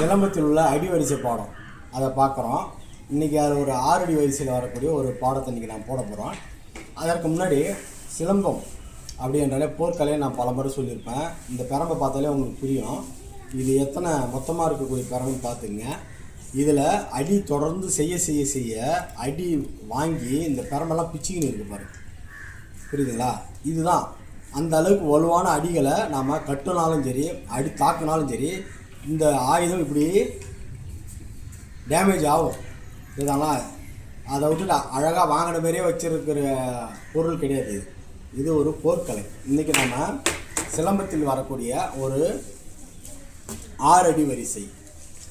சிலம்பத்தில் உள்ள அடிவரிசை பாடம். அதை பார்க்குறோம். இன்றைக்கி அது ஒரு ஆறு அடி வரிசையில் வரக்கூடிய ஒரு பாடத்தை இன்றைக்கி நான் போட போகிறோம் அதற்கு முன்னாடி சிலம்பம் அப்படின்றாலே போர்க்கலையை நான் பல முறை சொல்லியிருப்பேன். இந்த பெரம்பை பார்த்தாலே உங்களுக்கு புரியும். இது எத்தனை மொத்தமாக இருக்கக்கூடிய பெரம்பு பார்த்துங்க. இதில் அடி தொடர்ந்து செய்ய செய்ய செய்ய அடி வாங்கி இந்த பெரம்பெல்லாம் பிச்சுக்கின்னு இருக்கு பாருங்க புரியுதுங்களா? இதுதான். அந்த அளவுக்கு வலுவான அடிகளை நாம் கட்டுனாலும் சரி அடி தாக்குனாலும் சரி இந்த ஆயுதம் இப்படி டேமேஜ் ஆகும். இதுதானா? அதை விட்டுட்டு அழகாக வாங்கின மாதிரியே வச்சுருக்கிற பொருள் கிடையாது. இது ஒரு போர்க்கலை. இன்றைக்கி நம்ம சிலம்பத்தில் வரக்கூடிய ஒரு ஆறு அடி வரிசை.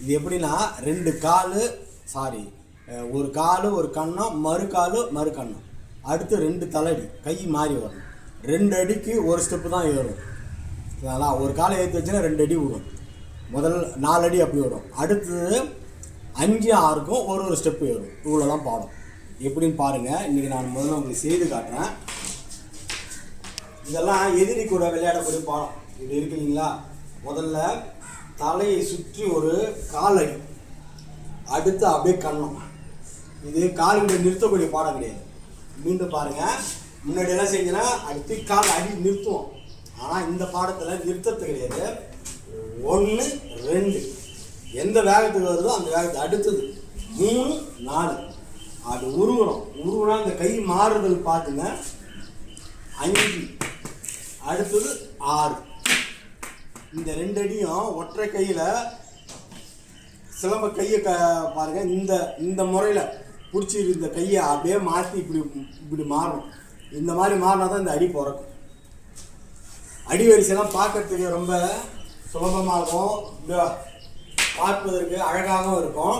இது எப்படின்னா ரெண்டு கால் சாரி ஒரு கால் ஒரு கண்ணம் மறு கால் மறு கண்ணம் அடுத்து ரெண்டு தலையடி கை மாறி வரும். ரெண்டு அடிக்கு ஒரு ஸ்டெப்பு தான் ஏறும். அதனால் ஒரு காலை ஏற்றி வச்சுன்னா ரெண்டு அடி விடும் முதல் நாலு அடி அப்படி வரும். அடுத்தது அஞ்சு ஆறுக்கும் ஒரு ஒரு ஸ்டெப்பு வரும் இவ்வளோதான் பாடும். எப்படின்னு பாருங்கள் இன்றைக்கி நான் முதல்ல உங்களுக்கு செய்து காட்டுறேன். இதெல்லாம் எதிரி கூட விளையாடக்கூடிய பாடம். இது இருக்கு இல்லைங்களா? முதல்ல தலையை சுற்றி ஒரு காலடி. அடுத்து அப்படியே கண்ணம். இது கால்களை நிறுத்தக்கூடிய பாடம் கிடையாது. மீண்டும் பாருங்கள் முன்னாடி எல்லாம் செஞ்சேன்னா அடுத்து கால் அடி நிறுத்துவோம். ஆனால் இந்த பாடத்தில் நிறுத்தத்து கிடையாது. ஒன்று ரெண்டு. எந்த வேகத்துக்கு வருதோ அந்த வேகத்தை அடுத்தது. மூணு நாலு. அது உருவணும் உருவனா அந்த கை மாறுதல் பார்த்துங்க அஞ்சு. அடுத்தது ஆறு. இந்த ரெண்டு அடியும் ஒற்றை கையில் சிலம்ப கையை க பாருங்கள் இந்த இந்த முறையில் பிடிச்சி இந்த கையை அப்படியே மாற்றி இப்படி இப்படி மாறணும். இந்த மாதிரி மாறினா தான் இந்த அடி பிறக்கும். அடி வரிசைலாம் பார்க்கறதுக்கு ரொம்ப சுலபமாகவும் இந்த பார்ப்பதற்கு அழகாகவும் இருக்கும்.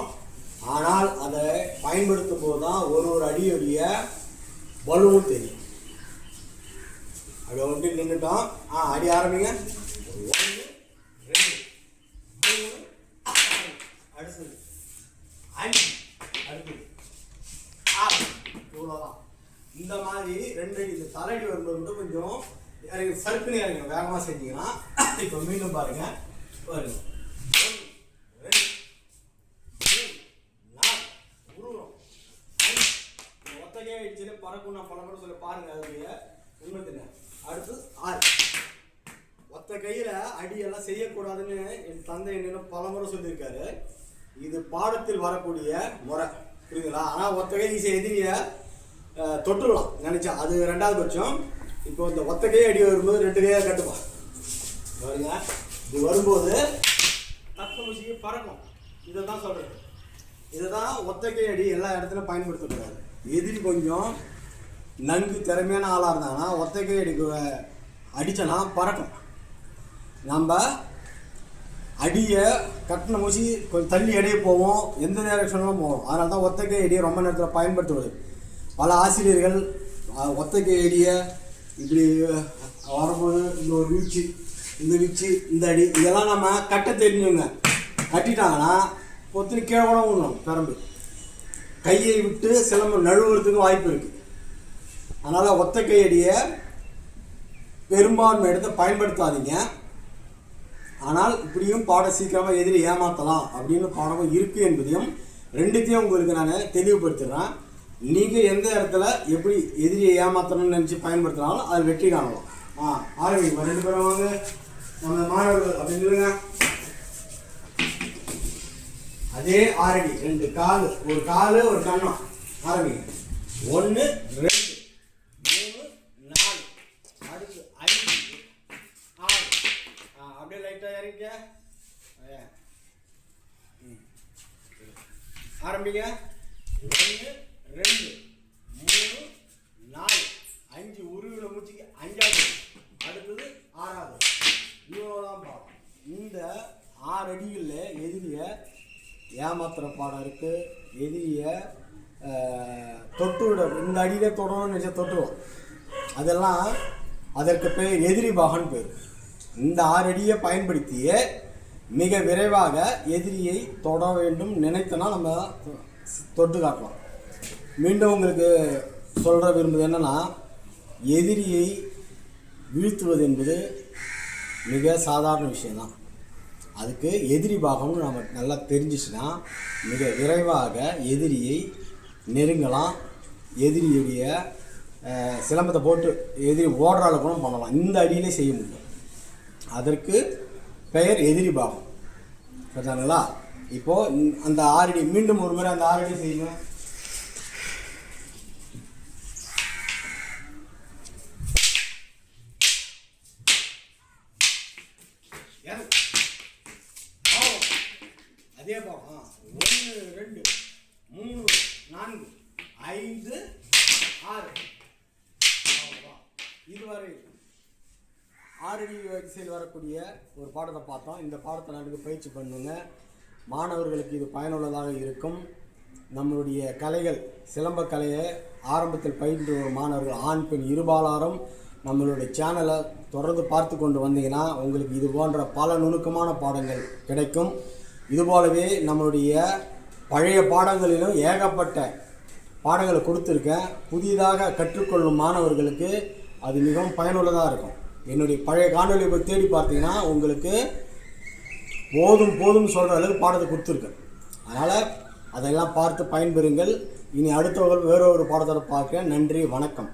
ஆனால் அதை பயன்படுத்தும் போது தான் ஒரு ஒரு அடியுடைய வலுவும் தெரியும். அப்படி வந்துட்டு நின்றுட்டோம் ஆ அடி ஆரம்பிங்க. ஒன்று ரெண்டு மூணு அடுத்தது. அஞ்சு அடுத்தது ஆறு இவ்வளோதான் இந்த மாதிரி ரெண்டு இந்த தலையடி வரும்போது மட்டும் கொஞ்சம் இறங்கி சறுக்குன்னு இறங்க வேகமாக செஞ்சீங்கன்னா இப்போ மீண்டும் பாருங்க. பாருங்க. ஒன்று, ரெண்டு, மூணு, நாலு, உருவம், அஞ்சு. ஆயிடுச்சு பறக்கும் நான் பல சொல்லி பாருங்க அதுடைய உண்மை என்ன? அடுத்து ஆறு. ஒத்த கையில் அடியெல்லாம் செய்யக்கூடாதுன்னு என் தந்தை என்ன பல முறை சொல்லியிருக்காரு. இது பாடத்தில் வரக்கூடிய முறை. புரியுதுங்களா? ஆனால் ஒத்த கை ஈஸியாக எதிரியை தொட்டுடலாம். நினச்சா. அது ரெண்டாவது பட்சம். இப்போ இந்த ஒத்த கை அடி வரும்போது ரெண்டு கையாக கட்டுமா? பாருங்க. இது வரும்போது தக்க முசிக்கு பறக்கும். இதை தான் சொல்கிறது இதை தான் ஒத்தக்கை அடி எல்லா இடத்துலையும் பயன்படுத்தக்கூடாது எதிரி கொஞ்சம் நன்கு திறமையான ஆளாக இருந்தாங்கன்னா ஒத்தக்கை அடிக்கு அடித்தனா பறக்கும். நம்ம அடியை கட்டின மூசி கொஞ்சம் தள்ளி அடியே போவோம். எந்த நேரக்ஷனிலும் போவோம். அதனால தான் ஒத்தக்கை அடியை ரொம்ப நேரத்தில் பயன்படுத்துவது. பல ஆசிரியர்கள் ஒத்தக்கை அடியை இப்படி வரும்போது இந்த ஒரு வீச்சு இந்த வீச்சு இந்த அடி இதெல்லாம் நம்ம கட்ட தெரிஞ்சவங்க கட்டிட்டாங்கன்னா பொத்துன்னு கீழே கூட விடணும் பெரம்பு. கையை விட்டு சிலம்பம் நழுவுறதுக்கு வாய்ப்பு இருக்குது அதனால் ஒத்த கையடியை பெரும்பான்மை எடுத்து பயன்படுத்தாதீங்க. ஆனால் இப்படியும் பாடம் சீக்கிரமாக எதிரி ஏமாற்றலாம் அப்படின்னு பாடமும் இருக்குது என்பதையும் ரெண்டுத்தையும் உங்களுக்கு நான் தெளிவுபடுத்துகிறேன் நீங்கள் எந்த இடத்துல எப்படி எதிரியை ஏமாற்றணும்னு நினச்சி பயன்படுத்தினாலும் அது வெற்றி காணலாம். ஆ ஆரம்பிங்க ரெண்டு பேரும் வாங்க. நம்ம மாணவர்கள் அப்படின்னு சொல்லுங்க அதே ஆரடி ரெண்டு கால். ஒரு கால் ஒரு கண்ணம். ஆரம்பிங்க ஒன்று ரெண்டு. மூணு நாலு. அடுத்து ஐந்து ஆறு. ஆ அப்படியே லைட்டாக இறங்கிக்க. ம். ஆரம்பிங்க. ஒன்று ரெண்டு மூணு நாலு. அஞ்சு உருவின மூச்சுக்கு அஞ்சாவது. அடுத்தது ஆறாவது. இவ்வளோதான் பாடம் இந்த ஆறு அடிகளில் எதிரியை ஏமாத்துகிற பாடம் இருக்குது எதிரியை தொட்டு விட இந்த அடியிலே தொடணும்னு நினச்சா தொட்டுவோம் அதெல்லாம் அதற்கு பேர் எதிரி பாகன் பேர். இந்த ஆறு அடியை பயன்படுத்தியே மிக விரைவாக எதிரியை தொட வேண்டும் நினைத்தனா நம்ம தொட்டு காட்டலாம். மீண்டும் உங்களுக்கு சொல்கிற விரும்புவது என்னென்னா எதிரியை வீழ்த்துவது என்பது மிக சாதாரண விஷயம்தான். அதுக்கு எதிரி பாகம்னு நம்ம நல்லா தெரிஞ்சிச்சுன்னா மிக விரைவாக எதிரியை நெருங்கலாம். எதிரியுடைய சிலம்பத்தை போட்டு எதிரி ஓடுற அளவுக்கு கூட பண்ணலாம். இந்த அடியிலே செய்ய முடியும். அதற்கு பெயர் எதிரி பாகம். சரிதானுங்களா? இப்போது அந்த ஆறடி மீண்டும் ஒரு முறை அந்த ஆறடி செய்யுங்க இறங்கு. பாவம். அதே பாவம் ஒன்று ரெண்டு மூணு நான்கு ஐந்து ஆறு. இதுவரை ஆறடி வரிசையில் வரக்கூடிய ஒரு பாடத்தை பார்த்தோம். இந்த பாடத்தை நன்கு பயிற்சி பண்ணுங்க. மாணவர்களுக்கு இது பயனுள்ளதாக இருக்கும். நம்மளுடைய கலைகள் சிலம்ப கலையை ஆரம்பத்தில் பயின்று வரும் மாணவர்கள் ஆண் பெண் இருபாலாரும் நம்மளுடைய சேனலை தொடர்ந்து பார்த்து கொண்டு வந்தீங்கன்னா உங்களுக்கு இது போன்ற பல நுணுக்கமான பாடங்கள் கிடைக்கும். இதுபோலவே நம்மளுடைய பழைய பாடங்களிலும் ஏகப்பட்ட பாடங்களை கொடுத்துருக்கேன். புதிதாக கற்றுக்கொள்ளும் மாணவர்களுக்கு அது மிகவும் பயனுள்ளதாக இருக்கும். என்னுடைய பழைய காணொலி போய் தேடி பார்த்தீங்கன்னா உங்களுக்கு போதும் போதும் சொல்கிற அளவுக்கு பாடத்தை கொடுத்துருக்கேன். அதனால் அதெல்லாம் பார்த்து பயன்பெறுங்கள். இனி அடுத்த வேறொரு வேற ஒரு நன்றி வணக்கம்.